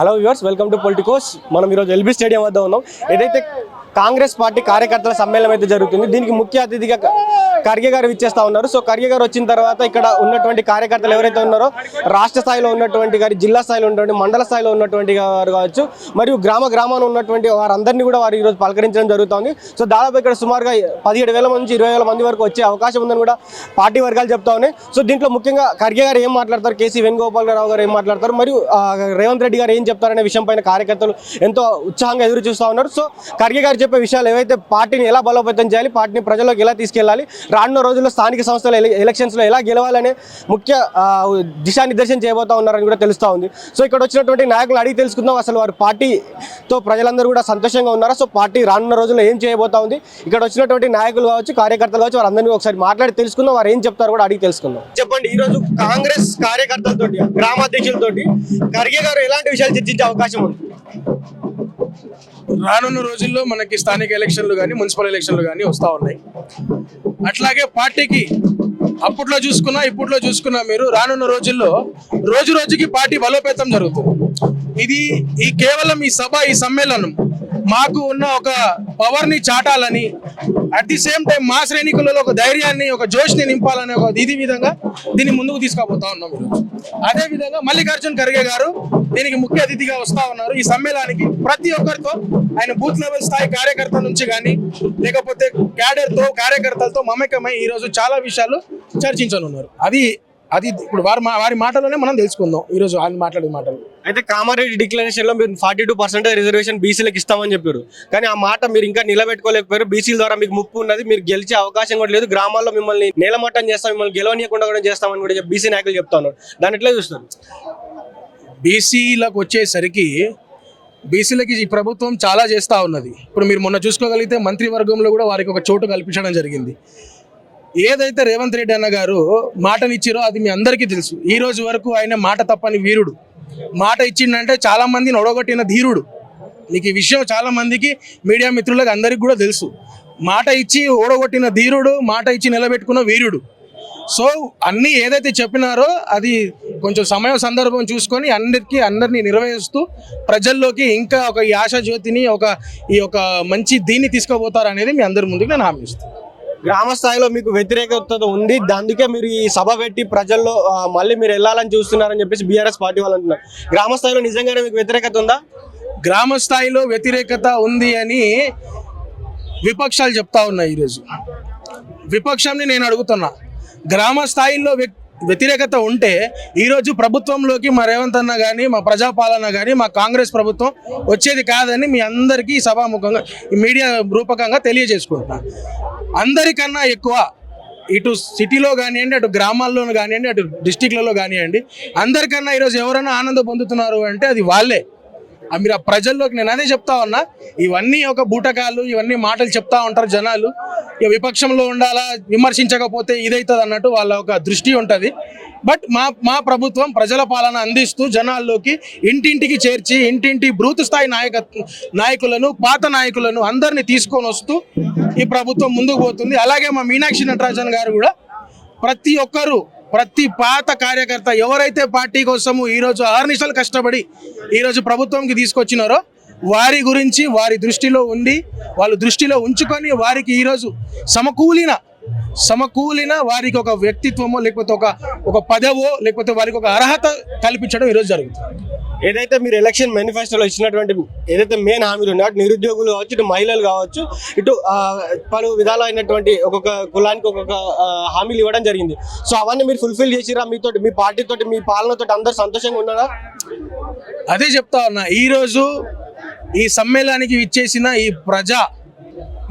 Hello viewers welcome to Politicos మనం ఈరోజు LB stadium వద్ద ఉన్నాం. ఏదైతే కాంగ్రెస్ పార్టీ కార్యకర్తల సమ్మేళనం అయితే జరుగుతుంది. దీనికి ముఖ్య అతిథిగా ఖర్గే గారు ఇచ్చేస్తా ఉన్నారు. సో ఖర్గే గారు వచ్చిన తర్వాత ఇక్కడ ఉన్నటువంటి కార్యకర్తలు ఎవరైతే ఉన్నారో రాష్ట్ర స్థాయిలో ఉన్నటువంటి గారి జిల్లా స్థాయిలో ఉన్నటువంటి మండల స్థాయిలో ఉన్నటువంటి వారు కావచ్చు మరియు గ్రామ గ్రామాన ఉన్నటువంటి వారందరినీ కూడా వారు ఈరోజు పలకరించడం జరుగుతుంది. సో దాదాపు ఇక్కడ సుమారుగా పదిహేడు వేల నుంచి ఇరవై వేల మంది వరకు వచ్చే అవకాశం ఉందని కూడా పార్టీ వర్గాలు చెప్తా ఉన్నాయి. సో దీంట్లో ముఖ్యంగా ఖర్గే గారు ఏం మాట్లాడతారు? కేసీ వేణుగోపాల్ రావు గారు ఏం మాట్లాడతారు? మరియు రేవంత్ రెడ్డి గారు ఏం చెప్తారనే విషయం పైన కార్యకర్తలు ఎంతో ఉత్సాహంగా ఎదురు చూస్తూ ఉన్నారు. సో ఖర్గే గారు చెప్పే విషయాలు ఏవైతే పార్టీని ఎలా బలోపేతం చేయాలి పార్టీని ప్రజల్లోకి ఎలా తీసుకెళ్ళాలి రానున్న రోజుల్లో స్థానిక సంస్థల ఎలక్షన్స్లో ఎలా గెలవాలనే ముఖ్య దిశానిర్దేశం చేయబోతా ఉన్నారని కూడా తెలుస్తూ ఉంది. సో ఇక్కడ వచ్చినటువంటి నాయకులు అడిగి తెలుసుకుందాం. అసలు వారి పార్టీతో ప్రజలందరూ కూడా సంతోషంగా ఉన్నారా? సో పార్టీ రానున్న రోజుల్లో ఏం చేయబోతా ఉంది? ఇక్కడ వచ్చినటువంటి నాయకులు కావచ్చు కార్యకర్తలు కావచ్చు వారందరినీ ఒకసారి మాట్లాడి తెలుసుకుందాం. వారు ఏం చెప్తారో కూడా అడిగి తెలుసుకుందాం. చెప్పండి ఈ రోజు కాంగ్రెస్ కార్యకర్తలతోటి గ్రామాధ్యక్షులతోటి ఖర్గే గారు ఎలాంటి విషయాలు చర్చించే అవకాశం ఉంది? రానున్న రోజుల్లో మనకి స్థానిక ఎలక్షన్లు కానీ మున్సిపల్ ఎలక్షన్లు కానీ వస్తూ ఉన్నాయి. అట్లాగే పార్టీకి అప్పట్లో చూసుకున్నా ఇప్పట్లో చూసుకున్నా మీరు రానున్న రోజుల్లో రోజు రోజుకి పార్టీ బలోపేతం జరుగుతుంది. ఇది ఈ కేవలం ఈ సభ ఈ సమ్మేళనం మాకు ఉన్న ఒక పవర్ని చాటాలని అట్ ది సేమ్ టైం మా శ్రేణికులలో ఒక ధైర్యాన్ని ఒక జోష్ని నింపాలని ఒక ఇది విధంగా దీన్ని ముందుకు తీసుకుపోతా ఉన్నాం అదే విధంగా మల్లికార్జున్ ఖర్గే గారు దీనికి ముఖ్య అతిథిగా వస్తా ఉన్నారు. ఈ సమ్మేళనానికి ప్రతి ఒక్కరితో ఆయన బూత్ లెవెల్ స్థాయి కార్యకర్త నుంచి కానీ లేకపోతే క్యాడర్తో కార్యకర్తలతో మమేకమై ఈ రోజు చాలా విషయాలు చర్చించనున్నారు. అది అది ఇప్పుడు వారి వారి మాటలోనే మనం తెలుసుకుందాం. ఈ రోజు ఆయన మాట్లాడే మాటలు. అయితే కామారెడ్డి డిక్లరేషన్లో మీరు ఫార్టీ టూ పర్సెంట్ రిజర్వేషన్ బీసీలకు ఇస్తామని చెప్పారు. కానీ ఆ మాట మీరు ఇంకా నిలబెట్టుకోలేకపోయారు. బీసీల ద్వారా మీకు ముప్పు ఉన్నది. మీరు గెలిచే అవకాశం కూడా లేదు. గ్రామాల్లో మిమ్మల్ని నేలమట్టం చేస్తాం మిమ్మల్ని గెలవనీయకుండా కూడా చేస్తామని కూడా బీసీ నాయకులు చెప్తాను దాని ఎట్లా చూస్తారు? బీసీలకు వచ్చేసరికి బీసీలకి ఈ ప్రభుత్వం చాలా చేస్తూ ఉన్నది. ఇప్పుడు మీరు మొన్న చూసుకోగలిగితే మంత్రివర్గంలో కూడా వారికి ఒక చోటు కల్పించడం జరిగింది. ఏదైతే రేవంత్ రెడ్డి అన్న గారు మాటనిచ్చారో అది మీ అందరికీ తెలుసు. ఈ రోజు వరకు ఆయన మాట తప్పని వీరుడు. మాట ఇచ్చిండంటే చాలా మందిని ఒడగొట్టిన ధీరుడు. మీకు ఈ విషయం చాలా మందికి మీడియా మిత్రులకు అందరికీ కూడా తెలుసు. మాట ఇచ్చి ఓడగొట్టిన ధీరుడు మాట ఇచ్చి నిలబెట్టుకున్న వీరుడు. సో అన్నీ ఏదైతే చెప్పినారో అది కొంచెం సమయం సందర్భం చూసుకొని అందరికీ అందరినీ నిర్వహిస్తూ ప్రజల్లోకి ఇంకా ఒక ఈ ఆశా జ్యోతిని ఒక ఈ ఒక మంచి దీన్ని తీసుకుపోతారు అనేది మీ అందరి ముందుకు నేను హామీ ఇస్తాను గ్రామ స్థాయిలో మీకు వ్యతిరేకత ఉంది. అందుకే మీరు ఈ సభ పెట్టి ప్రజల్లో మళ్ళీ మీరు వెళ్ళాలని చూస్తున్నారని చెప్పేసి బీఆర్ఎస్ పార్టీ వాళ్ళు అంటున్నారు. గ్రామ స్థాయిలో నిజంగానే మీకు వ్యతిరేకత ఉందా? గ్రామ స్థాయిలో వ్యతిరేకత ఉంది అని విపక్షాలు చెప్తా ఉన్నాయి ఈరోజు. విపక్షంని నేను అడుగుతున్నా. గ్రామ స్థాయిలో వ్యతిరేకత ఉంటే ఈరోజు ప్రభుత్వంలోకి మా రేవంత్ అన్న కానీ మా ప్రజాపాలన కానీ మా కాంగ్రెస్ ప్రభుత్వం వచ్చేది కాదని మీ అందరికీ సభాముఖంగా మీడియా రూపకంగా తెలియజేసుకుంటున్నా. అందరికన్నా ఎక్కువ ఇటు సిటీలో కానివ్వండి అటు గ్రామాల్లో కానివ్వండి అటు డిస్టిక్లలో కానివ్వండి అందరికన్నా ఈరోజు ఎవరైనా ఆనందం పొందుతున్నారు అంటే అది వాళ్ళే. మీరు ఆ ప్రజల్లోకి నేను అదే చెప్తా ఉన్నా ఇవన్నీ ఒక బూటకాలు ఇవన్నీ మాటలు చెప్తా ఉంటారు జనాలు. ఇక విపక్షంలో ఉండాలా విమర్శించకపోతే ఇదైతుంది అన్నట్టు వాళ్ళ ఒక దృష్టి ఉంటుంది. బట్ మా మా ప్రభుత్వం ప్రజల పాలన అందిస్తూ జనాల్లోకి ఇంటింటికి చేర్చి ఇంటింటి బ్రూత్ స్థాయి నాయక నాయకులను పాత నాయకులను అందరినీ తీసుకొని వస్తూ ఈ ప్రభుత్వం ముందుకు పోతుంది. అలాగే మా మీనాక్షి నటరాజన్ గారు కూడా ప్రతి ఒక్కరూ ప్రతి పాత కార్యకర్త ఎవరైతే పార్టీ కోసము ఈరోజు అహర్నిశలు కష్టపడి ఈరోజు ప్రభుత్వంకి తీసుకొచ్చినారో వారి గురించి వారి దృష్టిలో ఉండి వాళ్ళు దృష్టిలో ఉంచుకొని వారికి ఈరోజు సమకూలిన సమకూలిన వారికి ఒక వ్యక్తిత్వమో లేకపోతే ఒక ఒక పదవో లేకపోతే వారికి ఒక అర్హత కల్పించడం ఈరోజు జరుగుతుంది. ఏదైతే మీరు ఎలక్షన్ మేనిఫెస్టోలో ఇచ్చినటువంటి ఏదైతే మెయిన్ హామీలు ఉన్నాయో అటు నిరుద్యోగులు కావచ్చు ఇటు మహిళలు కావచ్చు ఇటు పలు విధాలైనటువంటి ఒక్కొక్క కులానికి ఒక్కొక్క హామీలు ఇవ్వడం జరిగింది. సో అవన్నీ మీరు ఫుల్ఫిల్ చేసిరా? మీతో మీ పార్టీతోటి మీ పాలనతోటి అందరు సంతోషంగా ఉన్నారా? అదే చెప్తా ఉన్నా ఈరోజు ఈ సమ్మేళనానికి ఇచ్చేసిన ఈ ప్రజా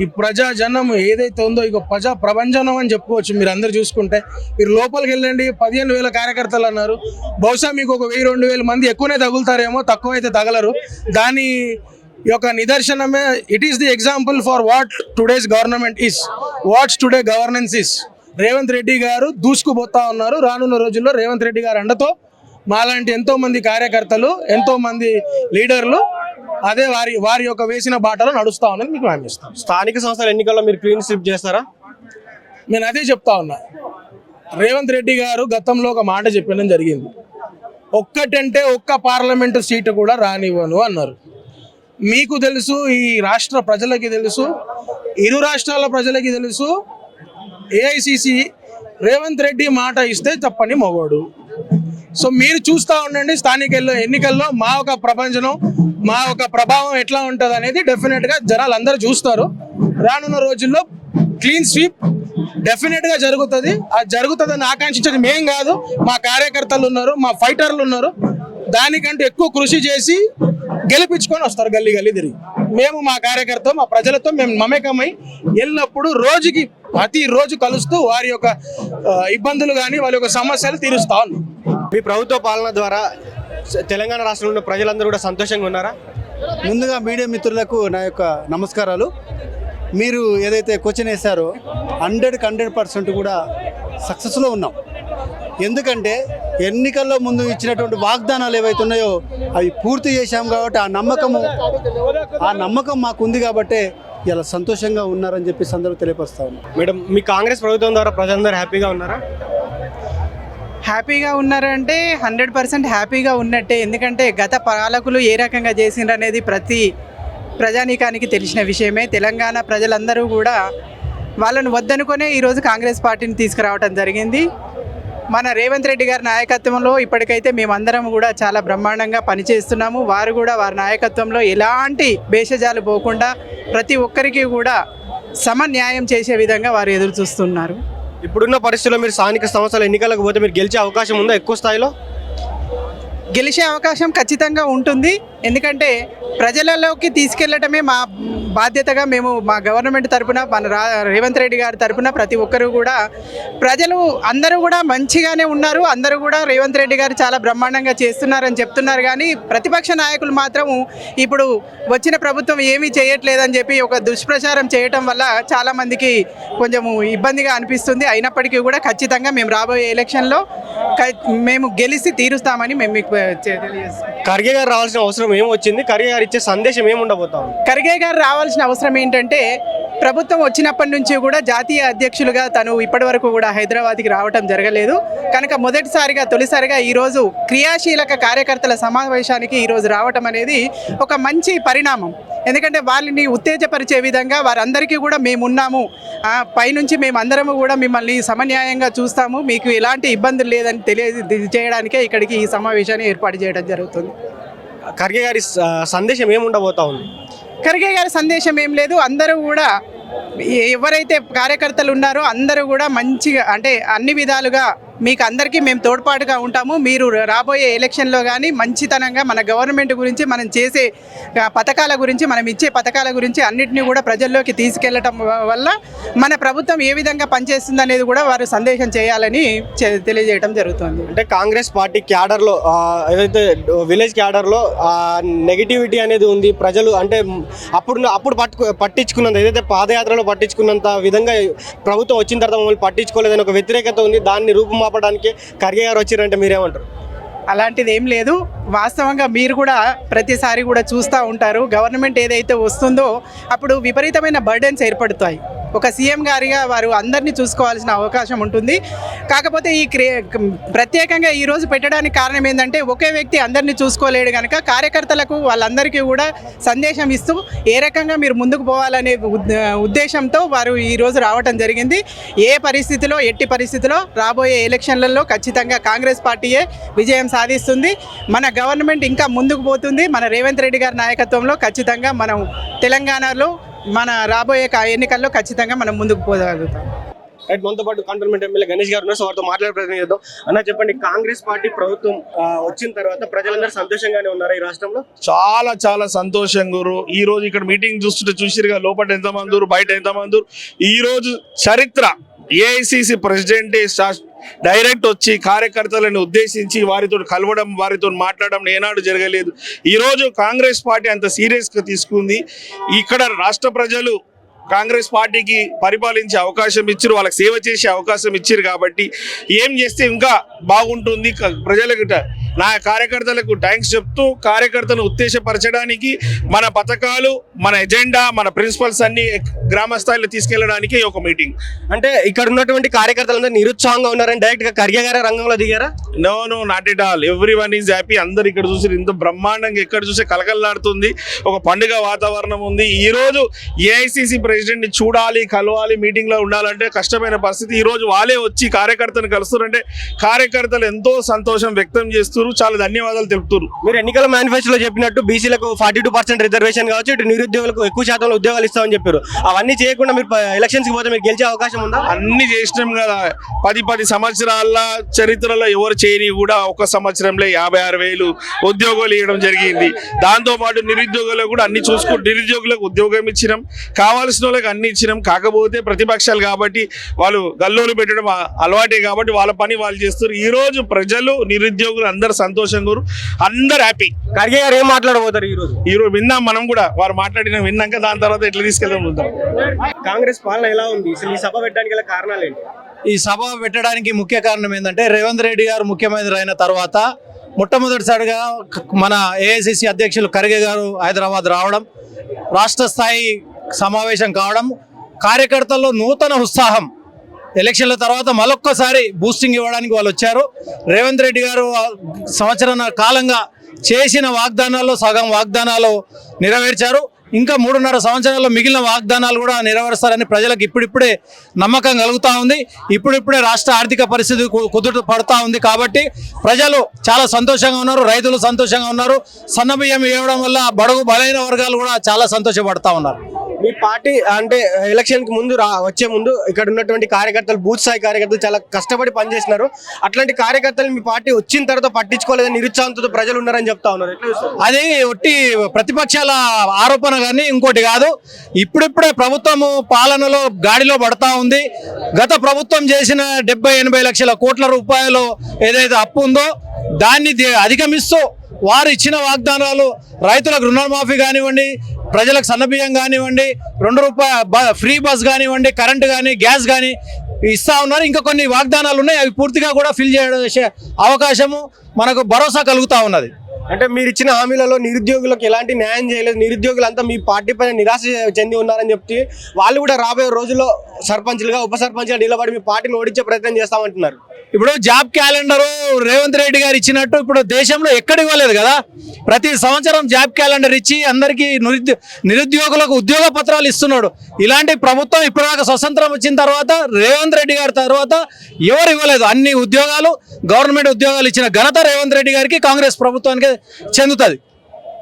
ఈ ప్రజా జనం ఏదైతే ఉందో ఇక ప్రజా ప్రభంజనం అని చెప్పుకోవచ్చు మీరు అందరు చూసుకుంటే. మీరు లోపలికి వెళ్ళండి పదిహేను వేల కార్యకర్తలు అన్నారు. బహుశా మీకు ఒక వెయ్యి రెండు వేల మంది ఎక్కువనే తగులుతారేమో తక్కువ అయితే తగలరు. దాని యొక్క నిదర్శనమే it is the example for what today's government is what's today governance is Revanth Reddy garu దూసుకుపోతా ఉన్నారు. రానున్న రోజుల్లో రేవంత్ రెడ్డి గారు అండతో మాలాంటి ఎంతో మంది కార్యకర్తలు ఎంతో మంది లీడర్లు అదే వారి వారి యొక్క వేసిన బాటలో నడుస్తా ఉన్నది మీకు హామీ ఇస్తాం స్థానిక సంస్థల ఎన్నికల్లో మీరు క్లీన్ స్లిప్ చేస్తారా? నేను అదే చెప్తా ఉన్నా. రేవంత్ రెడ్డి గారు గతంలో ఒక మాట చెప్పడం జరిగింది. ఒక్కటంటే ఒక్క పార్లమెంటు సీటు కూడా రానివ్వను అన్నారు. మీకు తెలుసు ఈ రాష్ట్ర ప్రజలకి తెలుసు ఇరు రాష్ట్రాల ప్రజలకి తెలుసు ఏఐసిసి రేవంత్ రెడ్డి మాట ఇస్తే తప్పని మొగోడు. సో మీరు చూస్తూ ఉండండి స్థానిక ఎన్నికల్లో మా ఒక ప్రపంచం మా ఒక ప్రభావం ఎట్లా ఉంటుంది అనేది డెఫినెట్గా జనాలు అందరూ చూస్తారు. రానున్న రోజుల్లో క్లీన్ స్వీప్ డెఫినెట్గా జరుగుతుంది. అది జరుగుతుందని ఆకాంక్షించేది మేం కాదు మా కార్యకర్తలు ఉన్నారు మా ఫైటర్లు ఉన్నారు. దానికంటే ఎక్కువ కృషి చేసి గెలిపించుకొని వస్తారు గల్లీ గల్లీ తిరిగి. మేము మా కార్యకర్త మా ప్రజలతో మేము మమేకమై ఎల్లప్పుడూ రోజుకి ప్రతి రోజు కలుస్తూ వారి యొక్క ఇబ్బందులు కానీ వాళ్ళ యొక్క సమస్యలు తీరుస్తా ఉన్నాం. మీ ప్రభుత్వ పాలన ద్వారా తెలంగాణ రాష్ట్రంలో ఉన్న ప్రజలందరూ కూడా సంతోషంగా ఉన్నారా? ముందుగా మీడియా మిత్రులకు నా యొక్క నమస్కారాలు. మీరు ఏదైతే క్వశ్చన్ వేశారో హండ్రెడ్కి హండ్రెడ్ పర్సెంట్ కూడా సక్సెస్లో ఉన్నాం. ఎందుకంటే ఎన్నికల్లో ముందు ఇచ్చినటువంటి వాగ్దానాలు ఏవైతే ఉన్నాయో అవి పూర్తి చేశాం కాబట్టి ఆ నమ్మకము ఆ నమ్మకం మాకు ఉంది కాబట్టి ఇలా సంతోషంగా ఉన్నారని చెప్పి సందర్భం తెలియపరుస్తా ఉన్నాం. మేడం మీ కాంగ్రెస్ ప్రభుత్వం ద్వారా ప్రజలందరూ హ్యాపీగా ఉన్నారా? హ్యాపీగా ఉన్నారంటే హండ్రెడ్ పర్సెంట్ హ్యాపీగా ఉన్నట్టే. ఎందుకంటే గత పాలకులు ఏ రకంగా చేసిండ్రు అనేది ప్రతి ప్రజానీకానికి తెలిసిన విషయమే. తెలంగాణ ప్రజలందరూ కూడా వాళ్ళను వద్దనుకునే ఈరోజు కాంగ్రెస్ పార్టీని తీసుకురావడం జరిగింది. మన రేవంత్ రెడ్డి గారి నాయకత్వంలో ఇప్పటికైతే మేమందరం కూడా చాలా బ్రహ్మాండంగా పనిచేస్తున్నాము. వారు కూడా వారి నాయకత్వంలో ఎలాంటి భేషజాలు పోకుండా ప్రతి ఒక్కరికి కూడా సమన్యాయం చేసే విధంగా వారు ఎదురు చూస్తున్నారు. ఇప్పుడున్న పరిస్థితుల్లో మీరు స్థానిక సంస్థల ఎన్నికలకు పోతే మీరు గెలిచే అవకాశం ఉందా ఎక్కువ స్థాయిలో? గెలిచే అవకాశం ఖచ్చితంగా ఉంటుంది. ఎందుకంటే ప్రజలలోకి తీసుకెళ్ళటమే మా బాధ్యతగా మేము మా గవర్నమెంట్ తరపున మన రా రేవంత్ రెడ్డి గారి తరపున ప్రతి ఒక్కరు కూడా ప్రజలు అందరూ కూడా మంచిగానే ఉన్నారు. అందరూ కూడా రేవంత్ రెడ్డి గారు చాలా బ్రహ్మాండంగా చేస్తున్నారని చెప్తున్నారు. కానీ ప్రతిపక్ష నాయకులు మాత్రం ఇప్పుడు వచ్చిన ప్రభుత్వం ఏమీ చేయట్లేదని చెప్పి ఒక దుష్ప్రచారం చేయటం వల్ల చాలామందికి కొంచెము ఇబ్బందిగా అనిపిస్తుంది. అయినప్పటికీ కూడా ఖచ్చితంగా మేము రాబోయే ఎలక్షన్లో మేము గెలిచి తీరుస్తామని మేము మీకు ఖర్గే గారు రావాల్సిన అవసరం ఏం వచ్చింది ఖర్గే గారు ఇచ్చే సందేశం ఏమి ఉండబోతా ఉంది ఖర్గే గారు రావాల్సిన అవసరం ఏంటంటే ప్రభుత్వం వచ్చినప్పటి నుంచి కూడా జాతీయ అధ్యక్షులుగా తను ఇప్పటివరకు కూడా హైదరాబాద్కి రావటం జరగలేదు. కనుక మొదటిసారిగా తొలిసారిగా ఈరోజు క్రియాశీలక కార్యకర్తల సమావేశానికి ఈరోజు రావటం అనేది ఒక మంచి పరిణామం. ఎందుకంటే వాళ్ళని ఉత్తేజపరిచే విధంగా వారందరికీ కూడా మేము ఉన్నాము. పైనుంచి మేము అందరము కూడా మిమ్మల్ని సమన్యాయంగా చూస్తాము. మీకు ఎలాంటి ఇబ్బందులు లేదని తెలియ చేయడానికే ఇక్కడికి ఈ సమావేశాన్ని ఏర్పాటు చేయడం జరుగుతుంది. ఖర్గే గారి స- సందేశం ఏముండబోతా ఉంది? ఖర్గే గారి సందేశం ఏం లేదు. అందరూ కూడా ఎవరైతే కార్యకర్తలు ఉన్నారో అందరూ కూడా మంచిగా అంటే అన్ని విధాలుగా మీకు అందరికీ మేము తోడ్పాటుగా ఉంటాము. మీరు రాబోయే ఎలక్షన్లో కానీ మంచితనంగా మన గవర్నమెంట్ గురించి మనం చేసే పథకాల గురించి మనం ఇచ్చే పథకాల గురించి అన్నింటినీ కూడా ప్రజల్లోకి తీసుకెళ్ళటం వల్ల మన ప్రభుత్వం ఏ విధంగా పనిచేస్తుంది అనేది కూడా వారు సందేశం చేయాలని తెలియజేయడం జరుగుతుంది. అంటే కాంగ్రెస్ పార్టీ క్యాడర్లో ఏదైతే విలేజ్ క్యాడర్లో నెగిటివిటీ అనేది ఉంది. ప్రజలు అంటే అప్పుడు అప్పుడు పట్టు పట్టించుకున్నంత ఏదైతే పాదయాత్రలో పట్టించుకున్నంత విధంగా ప్రభుత్వం వచ్చిన తర్వాత మమ్మల్ని పట్టించుకోలేదని ఒక వ్యతిరేకత ఉంది. దాన్ని రూపుమాపడానికి ఖర్గే గారు వచ్చారంటే మీరేమంటారు? అలాంటిది ఏం లేదు. వాస్తవంగా మీరు కూడా ప్రతిసారి కూడా చూస్తూ ఉంటారు. గవర్నమెంట్ ఏదైతే వస్తుందో అప్పుడు విపరీతమైన బర్డెన్స్ ఏర్పడతాయి. ఒక సీఎం గారిగా వారు అందరినీ చూసుకోవాల్సిన అవకాశం ఉంటుంది. కాకపోతే ఈ క్రే ప్రత్యేకంగా ఈరోజు పెట్టడానికి కారణం ఏంటంటే ఒకే వ్యక్తి అందరినీ చూసుకోలేడు కనుక కార్యకర్తలకు వాళ్ళందరికీ కూడా సందేశం ఇస్తూ ఏ రకంగా మీరు ముందుకు పోవాలనే ఉద్- ఉద్దేశంతో వారు ఈరోజు రావటం జరిగింది. ఏ పరిస్థితిలో ఎట్టి పరిస్థితిలో రాబోయే ఎలక్షన్లలో ఖచ్చితంగా కాంగ్రెస్ పార్టీయే విజయం సాధిస్తుంది. మన గవర్నమెంట్ ఇంకా ముందుకు పోతుంది. మన రేవంత్ రెడ్డి గారి నాయకత్వంలో ఖచ్చితంగా మనం తెలంగాణలో మన రాబోయే కా- ఎన్నికల్లో ఖచ్చితంగా మనం ముందుకు పోగలుగుతాం. రైట్ మనతో పాటు కంటోన్మెంట్ ఎమ్మెల్యే గణేష్ గారు ఉన్నారు. సో వారితో మాట్లాడే ప్రయత్నం చేద్దాం. అన్న చెప్పండి కాంగ్రెస్ పార్టీ ప్రభుత్వం వచ్చిన తర్వాత ప్రజలందరూ సంతోషంగానే ఉన్నారా ఈ రాష్ట్రంలో? చాలా చాలా సంతోషం గురు. ఈ రోజు ఇక్కడ మీటింగ్ చూస్తుంటే చూసిరుగా లోపల ఎంతమంది ఉన్నారు, బయట ఎంతమంది ఉన్నారు. ఈ రోజు చరిత్ర ఏఐసిసి ప్రెసిడెంట్ డైరెక్ట్ వచ్చి కార్యకర్తలను ఉద్దేశించి వారితో కలవడం వారితో మాట్లాడడం ఏనాడు జరగలేదు. ఈ రోజు కాంగ్రెస్ పార్టీ అంత సీరియస్గా తీసుకుంది. ఇక్కడ రాష్ట్ర ప్రజలు కాంగ్రెస్ పార్టీకి పరిపాలించే అవకాశం ఇచ్చారు వాళ్ళకి సేవ చేసే అవకాశం ఇచ్చారు కాబట్టి ఏం చేస్తే ఇంకా బాగుంటుంది ప్రజలకు నా కార్యకర్తలకు థ్యాంక్స్ చెప్తూ కార్యకర్తలను ఉత్తేజపరచడానికి మన పథకాలు మన ఎజెండా మన ప్రిన్సిపల్స్ అన్ని గ్రామ స్థాయిలో తీసుకెళ్ళడానికి ఈ ఒక మీటింగ్ అంటే ఇక్కడ ఉన్నటువంటి కార్యకర్తలందరూ నిరుత్సాహంగా ఉన్నారని డైరెక్ట్గా ఖర్గే గారే రంగంలో దిగారా? No no not at all everyone is happy అందరు ఇక్కడ చూసి ఇంత బ్రహ్మాండంగా ఎక్కడ చూసే కలకల్లాడుతుంది. ఒక పండుగ వాతావరణం ఉంది. ఈ రోజు ఏఐసిసి ప్రెసిడెంట్ని చూడాలి కలవాలి మీటింగ్లో ఉండాలంటే కష్టమైన పరిస్థితి. ఈ రోజు వాళ్ళే వచ్చి కార్యకర్తను కలుస్తారంటే కార్యకర్తలు ఎంతో సంతోషం వ్యక్తం చేస్తున్నారు. చాలా ధన్యవాదాలు తెలుపుతున్నారు. మీరు ఎన్నికల మేనిఫెస్టోలో చెప్పినట్టు బీసీలకు ఫార్టీ టూ పర్సెంట్ రిజర్వేషన్ కావచ్చు ఇటు నిరుద్యోగులకు ఎక్కువ శాతంలో ఉద్యోగాలు ఇస్తామని చెప్పారు. అవన్నీ చేయకుండా మీరు ఎలక్షన్స్కి పోతే మీరు గెలిచే అవకాశం ఉందా? అన్ని చేసినాం కదా. పది పది సంవత్సరాల చరిత్రలో ఎవరు చేయని కూడా ఒక సంవత్సరంలో యాభై ఆరు వేలు ఉద్యోగాలు ఇవ్వడం జరిగింది. దాంతో పాటు నిరుద్యోగులకు కూడా అన్ని చూసుకుంటూ నిరుద్యోగులకు ఉద్యోగం ఇచ్చినాం. కావాల్సిన వాళ్ళకి అన్ని ఇచ్చినాం. కాకపోతే ప్రతిపక్షాలు కాబట్టి వాళ్ళు గల్లోలు పెట్టడం అలవాటే కాబట్టి వాళ్ళ పని వాళ్ళు చేస్తారు. ఈ రోజు ప్రజలు నిరుద్యోగులు అందరు సంతోషంగా ఉన్నారు. అందరు హ్యాపీ ఖర్గే గారు ఏం మాట్లాడబోతారు ఈ రోజు ఈ రోజు విన్నాం మనం కూడా. వారు మాట్లాడిన విన్నాక దాని తర్వాత ఎట్లా తీసుకెళ్దాం చూద్దాం కాంగ్రెస్ పాలన ఎలా ఉంది? అసలు ఈ సభ పెట్టడానికి గల కారణాలు ఏంటి? ఈ సభ పెట్టడానికి ముఖ్య కారణం ఏంటంటే రేవంత్ రెడ్డి గారు ముఖ్యమంత్రి అయిన తర్వాత మొట్టమొదటిసారిగా మన ఏఐసిసి అధ్యక్షులు ఖర్గే గారు హైదరాబాద్ రావడం రాష్ట్ర స్థాయి సమావేశం కావడం కార్యకర్తల్లో నూతన ఉత్సాహం. ఎలక్షన్ల తర్వాత మరొక్కసారి బూస్టింగ్ ఇవ్వడానికి వాళ్ళు వచ్చారు. రేవంత్ రెడ్డి గారు సంవత్సరం కాలంగా చేసిన వాగ్దానాల్లో సగం వాగ్దానాలు నెరవేర్చారు. ఇంకా మూడున్నర సంవత్సరాల్లో మిగిలిన వాగ్దానాలు కూడా నెరవేరుస్తారని ప్రజలకు ఇప్పుడిప్పుడే నమ్మకం కలుగుతూ ఉంది. ఇప్పుడిప్పుడే రాష్ట్ర ఆర్థిక పరిస్థితి కు- కుదుట పడుతూ ఉంది కాబట్టి ప్రజలు చాలా సంతోషంగా ఉన్నారు. రైతులు సంతోషంగా ఉన్నారు. సన్నబియ్యం ఇవ్వడం వల్ల బడుగు బలైన వర్గాలు కూడా చాలా సంతోషపడతా ఉన్నారు. మీ పార్టీ అంటే ఎలక్షన్కి ముందు రా వచ్చే ముందు ఇక్కడ ఉన్నటువంటి కార్యకర్తలు బూత్ స్థాయి కార్యకర్తలు చాలా కష్టపడి పనిచేసినారు. అట్లాంటి కార్యకర్తలు మీ పార్టీ వచ్చిన తర్వాత పట్టించుకోలేదని నిరుత్సాహంతో ప్రజలు ఉన్నారని చెప్తా ఉన్నారు. అది ఒట్టి ప్రతిపక్షాల ఆరోపణ కానీ ఇంకోటి కాదు. ఇప్పుడిప్పుడే ప్రభుత్వము పాలనలో గాడిలో పడతా ఉంది. గత ప్రభుత్వం చేసిన డెబ్బై ఎనభై లక్షల కోట్ల రూపాయలు ఏదైతే అప్పు ఉందో దాన్ని అధిగమిస్తూ వారు ఇచ్చిన వాగ్దానాలు రైతులకు రుణమాఫీ కానివ్వండి ప్రజలకు సన్నబియ్యం కానివ్వండి రెండు రూపాయ బ- ఫ్రీ బస్ కానివ్వండి కరెంటు కానీ గ్యాస్ కానీ ఇస్తా ఉన్నారు. ఇంకా కొన్ని వాగ్దానాలు ఉన్నాయి. అవి పూర్తిగా కూడా ఫిల్ చేసే అవకాశము మనకు భరోసా కలుగుతూ ఉన్నది. అంటే మీరు ఇచ్చిన హామీలలో నిరుద్యోగులకు ఎలాంటి న్యాయం చేయలేదు. నిరుద్యోగులంతా మీ పార్టీ పైన నిరాశ చెంది ఉన్నారని చెప్తే వాళ్ళు కూడా రాబోయే రోజుల్లో సర్పంచ్లుగా ఉప సర్పంచ్గా నిలబడి మీ పార్టీని ఓడించే ప్రయత్నం చేస్తామంటున్నారు. ఇప్పుడు జాబ్ క్యాలెండర్ రేవంత్ రెడ్డి గారు ఇచ్చినట్టు ఇప్పుడు దేశంలో ఎక్కడ ఇవ్వలేదు కదా. ప్రతి సంవత్సరం జాబ్ క్యాలెండర్ ఇచ్చి అందరికీ నిరుద్యో నిరుద్యోగులకు ఉద్యోగ పత్రాలు ఇస్తున్నాడు. ఇలాంటి ప్రభుత్వం ఇప్పటిదాకా స్వతంత్రం వచ్చిన తర్వాత రేవంత్ రెడ్డి గారి తర్వాత ఎవరు ఇవ్వలేదు. అన్ని ఉద్యోగాలు గవర్నమెంట్ ఉద్యోగాలు ఇచ్చిన ఘనత రేవంత్ రెడ్డి గారికి కాంగ్రెస్ ప్రభుత్వానికి చెందుతుంది.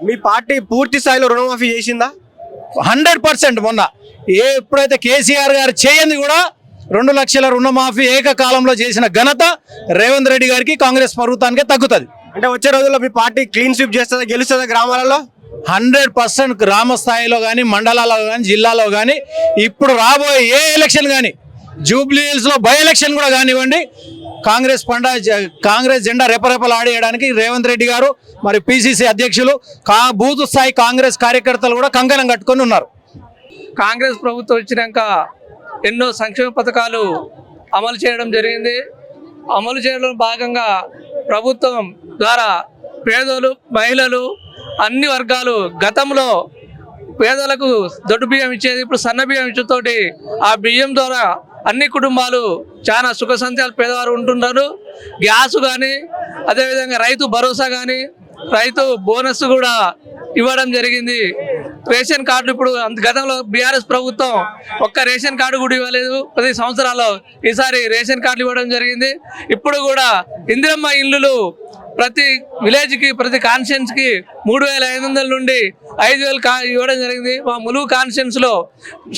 మీ పార్టీ పూర్తి స్థాయిలో రుణమాఫీ చేసిందా? హండ్రెడ్ పర్సెంట్ మొన్న. ఏ ఎప్పుడైతే కేసీఆర్ గారు చేయంది కూడా రెండు లక్షల రుణమాఫీ ఏకకాలంలో చేసిన ఘనత రేవంత్ రెడ్డి గారికి కాంగ్రెస్ ప్రభుత్వానికే తగ్గుతుంది. అంటే వచ్చే రోజుల్లో మీ పార్టీ క్లీన్ స్వీప్ చేస్తుందా గెలుస్తుందా గ్రామాలలో? హండ్రెడ్ పర్సెంట్ గ్రామ స్థాయిలో కానీ మండలాల్లో కానీ జిల్లాలో కానీ ఇప్పుడు రాబోయే ఏ ఎలక్షన్ కానీ జూబ్లీ హిల్స్లో బై ఎలక్షన్ కూడా కానివ్వండి కాంగ్రెస్ పండ జ- కాంగ్రెస్ జెండా రెపరెపలు ఆడేయడానికి రేవంత్ రెడ్డి గారు మరి పిసిసి అధ్యక్షులు కా బూత్ స్థాయి కాంగ్రెస్ కార్యకర్తలు కూడా కంకణం కట్టుకొని ఉన్నారు. కాంగ్రెస్ ప్రభుత్వం వచ్చినాక ఎన్నో సంక్షేమ పథకాలు అమలు చేయడం జరిగింది. అమలు చేయడంలో భాగంగా ప్రభుత్వం ద్వారా పేదలు మహిళలు అన్ని వర్గాలు గతంలో పేదలకు దొడ్డు బియ్యం ఇచ్చేది ఇప్పుడు సన్న బియ్యం ఇచ్చేతోటి ఆ బియ్యం ద్వారా అన్ని కుటుంబాలు చాలా సుఖ సంత్యాలు పేదవారు ఉంటున్నారు. గ్యాస్ కానీ అదేవిధంగా రైతు భరోసా కానీ రైతు బోనస్ కూడా ఇవ్వడం జరిగింది. రేషన్ కార్డు ఇప్పుడు అంత గతంలో బీఆర్ఎస్ ప్రభుత్వం ఒక్క రేషన్ కార్డు కూడా ఇవ్వలేదు. ప్రతి సంవత్సరాల్లో ఈసారి రేషన్ కార్డులు ఇవ్వడం జరిగింది. ఇప్పుడు కూడా ఇందిరమ్మ ఇల్లులు ప్రతి విలేజ్కి ప్రతి కాన్షియన్స్కి మూడు వేల ఐదు వందల నుండి ఐదు వేలు కా ఇవ్వడం జరిగింది. మా ములుగు కాన్షియన్స్లో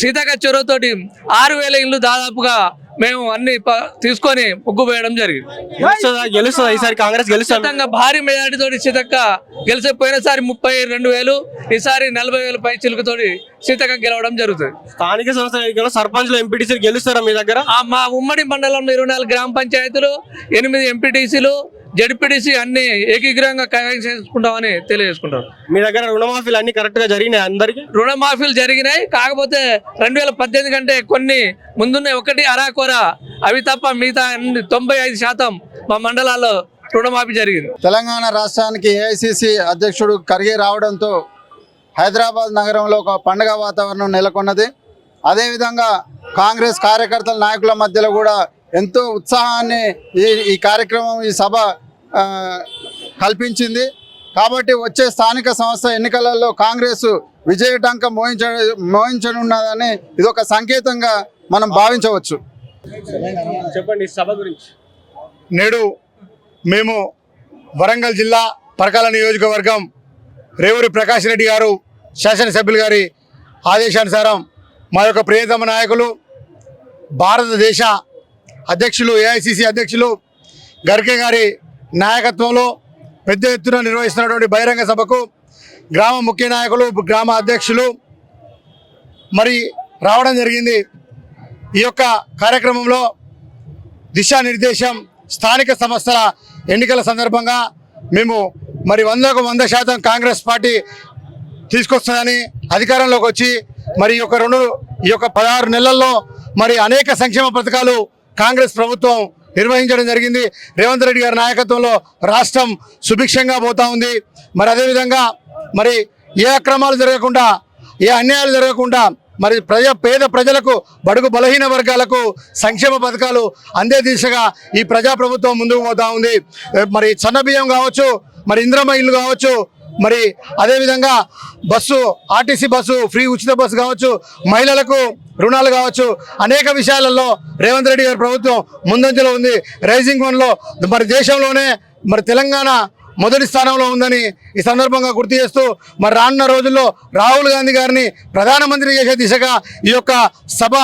సీతక్క చెరువుతోటి ఆరు వేల ఇల్లు దాదాపుగా మేము అన్ని తీసుకొని ముగ్గు వేయడం జరిగింది. గెలుస్తుందా? గెలుస్తుందా? ఈసారి కాంగ్రెస్ గెలుస్తుందా? భారీ మెజార్టీ తోటి సీతక్క గెలిచే పోయినసారి ముప్పై రెండు వేలు ఈసారి నలభై వేల పై చిలుకతోటి సీతక్క గెలవడం జరుగుతుంది. స్థానిక సంస్థల సర్పంచ్లు ఎంపీటీసీ గెలుస్తారా మీ దగ్గర? మా ఉమ్మడి మండలంలో ఇరవై నాలుగు గ్రామ పంచాయతీలు ఎనిమిది ఎంపీటీసీలు జడ్పీటీసీ అన్ని ఏకీగ్రహంగా కైవసం చేసుకుంటామని తెలియజేసుకుంటారు. మీ దగ్గర రుణమాఫీలు అన్ని కరెక్ట్గా జరిగినాయి అందరికి? రుణమాఫీలు జరిగినాయి కాకపోతే రెండు వేల పద్దెనిమిది కంటే కొన్ని ముందున్న ఒకటి అరాకొర అవి తప్ప మిగతా అన్ని తొంభై ఐదు శాతం మా మండలాల్లో రుణమాఫీ జరిగింది. తెలంగాణ రాష్ట్రానికి ఏఐసిసి అధ్యక్షుడు ఖర్గే రావడంతో హైదరాబాద్ నగరంలో ఒక పండగ వాతావరణం నెలకొన్నది. అదేవిధంగా కాంగ్రెస్ కార్యకర్తల నాయకుల మధ్యలో కూడా ఎంతో ఉత్సాహాన్ని ఈ ఈ కార్యక్రమం ఈ సభ కల్పించింది. కాబట్టి వచ్చే స్థానిక సంస్థ ఎన్నికలలో కాంగ్రెస్ విజయటంక మోహించ మోహించనున్నదని ఇది ఒక సంకేతంగా మనం భావించవచ్చు. చెప్పండి సభ గురించి. నేడు మేము వరంగల్ జిల్లా పరకాల నియోజకవర్గం రేవూరి ప్రకాష్ రెడ్డి గారు శాసనసభ్యులు గారి ఆదేశానుసారం మా యొక్క ప్రియతమ నాయకులు భారతదేశ అధ్యక్షులు ఏఐసిసి అధ్యక్షులు గర్గే గారి నాయకత్వంలో పెద్ద ఎత్తున నిర్వహిస్తున్నటువంటి బహిరంగ సభకు గ్రామ ముఖ్య నాయకులు గ్రామ అధ్యక్షులు మరి రావడం జరిగింది. ఈ యొక్క కార్యక్రమంలో దిశానిర్దేశం స్థానిక సంస్థల ఎన్నికల సందర్భంగా మేము మరి వందకు వంద శాతం కాంగ్రెస్ పార్టీ తీసుకొస్తుందని అధికారంలోకి వచ్చి మరి ఈ యొక్క రెండు ఈ యొక్క పదహారు నెలల్లో మరి అనేక సంక్షేమ పథకాలు కాంగ్రెస్ ప్రభుత్వం నిర్వహించడం జరిగింది. రేవంత్ రెడ్డి గారి నాయకత్వంలో రాష్ట్రం సుభిక్షంగా పోతా ఉంది. మరి అదేవిధంగా మరి ఏ అక్రమాలు జరగకుండా ఏ అన్యాయాలు జరగకుండా మరి ప్రజ పేద ప్రజలకు బడుగు బలహీన వర్గాలకు సంక్షేమ పథకాలు అందే దిశగా ఈ ప్రజాప్రభుత్వం ముందుకు పోతా ఉంది. మరి సన్న బియ్యం కావచ్చు మరి ఇంద్రమ ఇల్లు కావచ్చు మరి అదేవిధంగా బస్సు ఆర్టీసీ బస్సు ఫ్రీ ఉచిత బస్సు కావచ్చు మహిళలకు రుణాలు కావచ్చు అనేక విషయాలలో రేవంత్ రెడ్డి గారి ప్రభుత్వం ముందంజలో ఉంది. రైజింగ్ వన్లో మరి దేశంలోనే మరి తెలంగాణ మొదటి స్థానంలో ఉందని ఈ సందర్భంగా గుర్తు చేస్తూ మరి రానున్న రోజుల్లో రాహుల్ గాంధీ గారిని ప్రధానమంత్రి చేసే దిశగా ఈ యొక్క సభ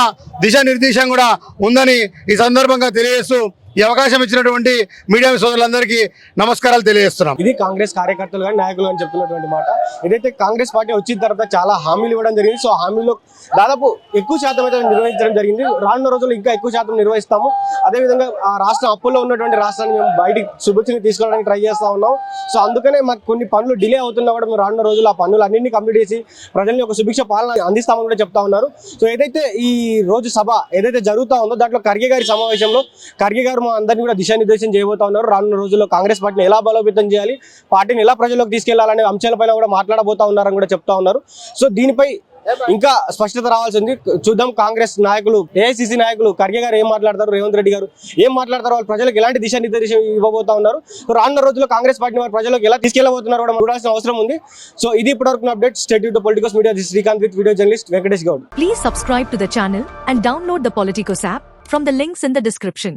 దిశానిర్దేశం కూడా ఉందని ఈ సందర్భంగా తెలియజేస్తూ ఈ అవకాశం ఇచ్చినటువంటి మీడియా సోదరులందరికీ నమస్కారాలు తెలియజేస్తున్నాం. ఇది కాంగ్రెస్ కార్యకర్తలు కానీ నాయకులు అని చెప్తున్నటువంటి మాట. ఏదైతే కాంగ్రెస్ పార్టీ వచ్చిన తర్వాత చాలా హామీలు ఇవ్వడం జరిగింది. సో హామీలో దాదాపు ఎక్కువ శాతం అయితే నిర్వహించడం జరిగింది. రానున్న రోజుల్లో ఇంకా ఎక్కువ శాతం నిర్వహిస్తాము. అదేవిధంగా ఆ రాష్ట్రం అప్పుల్లో ఉన్నటువంటి రాష్ట్రాన్ని మేము బయటికి శుభ్రతని తీసుకోవడానికి ట్రై చేస్తా ఉన్నాం సో అందుకనే మాకు కొన్ని పనులు డిలే అవుతున్నా కూడా మేము రానున్న రోజులు ఆ పనులు అన్నింటినీ కంప్లీట్ చేసి ప్రజల్ని ఒక సుభిక్ష పాలన అందిస్తామని కూడా చెప్తా ఉన్నారు. సో ఏదైతే ఈ రోజు సభ ఏదైతే జరుగుతా ఉందో దాంట్లో ఖర్గే గారి సమావేశంలో ఖర్గే గారు మా అందరినీ కూడా దిశానిర్దేశం చేయబోతా ఉన్నారు. రానున్న రోజుల్లో కాంగ్రెస్ పార్టీని ఎలా బలోపేతం చేయాలి పార్టీని ఎలా ప్రజల్లోకి తీసుకెళ్ళాలనే అంశాలపైన కూడా మాట్లాడబోతా ఉన్నారని కూడా చెప్తా ఉన్నారు. సో దీనిపై ఇంకా స్పష్టత రావాల్సి ఉంది. చూద్దాం కాంగ్రెస్ నాయకులు ఏఐసిసి నాయకులు ఖర్గే గారు ఏం మాట్లాడతారు రేవంత్ రెడ్డి గారు ఏం మాట్లాడతారు వాళ్ళు ప్రజలకు ఎలాంటి దిశానిర్దేశం ఇవ్వబోతా ఉన్నారు. సో రానున్న రోజుల్లో కాంగ్రెస్ పార్టీని వారు ప్రజలకు ఎలా తీసుకెళ్ళబోతున్నారు కూడా చూడాల్సిన అవసరం ఉంది. సో ఇది ఇప్పటివరకు update. State to politicals media Srikanth with video journalist Venkatesh Goud please subscribe to the channel and download the Politicos app from the links in the description